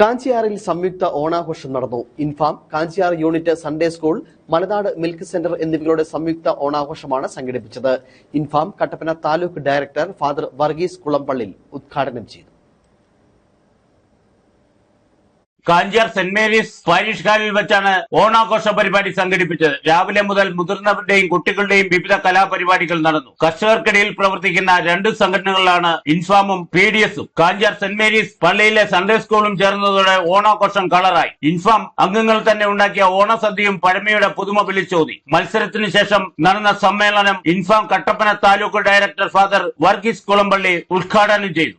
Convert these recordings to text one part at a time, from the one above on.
കാഞ്ചിയാറിൽ സംയുക്ത ഓണാഘോഷം നടന്നു. Infam Kanchiyar unit Sunday school Malanad milk centre എന്നിവരുടെ സംയുക്ത ഓണാഘോഷമാണ് സംഘടിപ്പിച്ചത്. ഇൻഫാം കട്ടപ്പന താലൂക്ക് ഡയറക്ടർ ഫാദർ വർഗീസ് കുളംപള്ളിൽ ഉദ്ഘാടനം ചെയ്തു. കാഞ്ചിയാർ സെന്റ് മേരീസ് പാരിഷ് ഹാളിൽ വെച്ചാണ് ഓണാഘോഷ പരിപാടി സംഘടിപ്പിച്ചത്. രാവിലെ മുതൽ മുതിർന്നവരുടെയും കുട്ടികളുടെയും വിവിധ കലാപരിപാടികൾ നടന്നു. കർഷകർക്കിടയിൽ പ്രവർത്തിക്കുന്ന രണ്ട് സംഘടനകളാണ് ഇൻഫാമും പി ഡി എസും. കാഞ്ചിയാർ സെന്റ് മേരീസ് പള്ളിയിലെ സൺഡേ സ്കൂളും ചേർന്നതോടെ ഓണാഘോഷം കളറായി. ഇൻഫാം അംഗങ്ങൾ തന്നെ ഉണ്ടാക്കിയ ഓണസദ്യയും പഴമയുടെ പുതുമ വിളിച്ചോതി. മത്സരത്തിന് ശേഷം നടന്ന സമ്മേളനം ഇൻഫാം കട്ടപ്പന താലൂക്ക് ഡയറക്ടർ ഫാദർ വർഗീസ് കുളമ്പള്ളി ഉദ്ഘാടനം ചെയ്തു.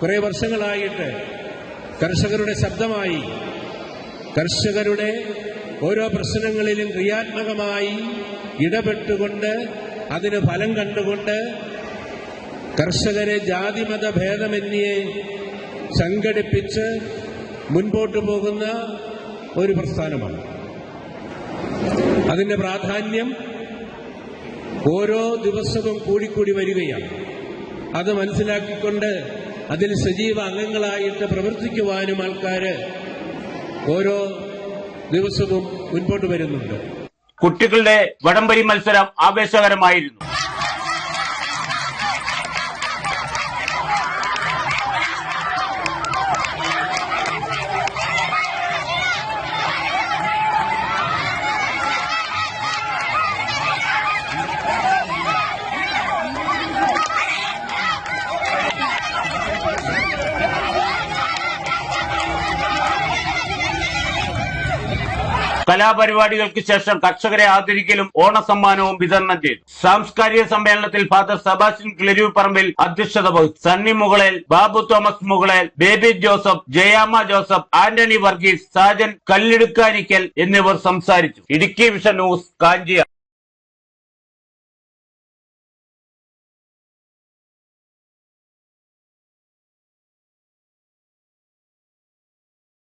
കുറെ വർഷങ്ങളായിട്ട് കർഷകരുടെ ശബ്ദമായി കർഷകരുടെ ഓരോ പ്രശ്നങ്ങളിലും ക്രിയാത്മകമായി ഇടപെട്ടുകൊണ്ട് അതിന് ഫലം കണ്ടുകൊണ്ട് കർഷകരെ ജാതിമത ഭേദമന്യേ സംഘടിപ്പിച്ച് മുൻപോട്ട് പോകുന്ന ഒരു പ്രസ്ഥാനമാണ്. അതിന്റെ പ്രാധാന്യം ഓരോ ദിവസവും കൂടിക്കൂടി വരികയാണ്. അത് മനസ്സിലാക്കിക്കൊണ്ട് അതിൽ സജീവ അംഗങ്ങളായിട്ട് പ്രവർത്തിക്കുവാനും ആൾക്കാര് ഓരോ ദിവസവും മുൻപോട്ട് വരുന്നുണ്ട്. കുട്ടികളുടെ വടംവലി മത്സരം ആവേശകരമായിരുന്നു. കലാപരിപാടികൾക്ക് ശേഷം കർഷകരെ ആദരിക്കലും ഓണസമ്മാനവും വിതരണം ചെയ്തു. സാംസ്കാരിക സമ്മേളനത്തിൽ ഫാദർ സബാസിൻ ക്ലരൂ പറമ്പിൽ അധ്യക്ഷത വഹിച്ചു. Sunny Mukalel Babu Thomas Mukalel Baby Joseph ജയാമ Joseph Antony Varghese Sajan Kallidukkanickal എന്നിവർ സംസാരിച്ചു. Idukki vision news Kanjia